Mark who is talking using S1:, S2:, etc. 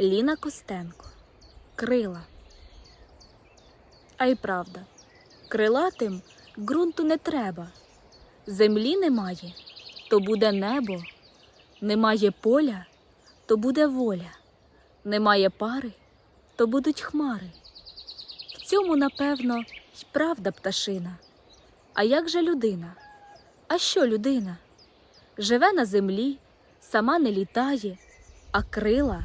S1: Ліна Костенко. Крила. А й правда, крилатим ґрунту не треба. Землі немає, то буде небо. Немає поля, то буде воля. Немає пари, то будуть хмари. В цьому, напевно, й правда пташина. А як же людина? А що людина? Живе на землі, сама не літає, а крила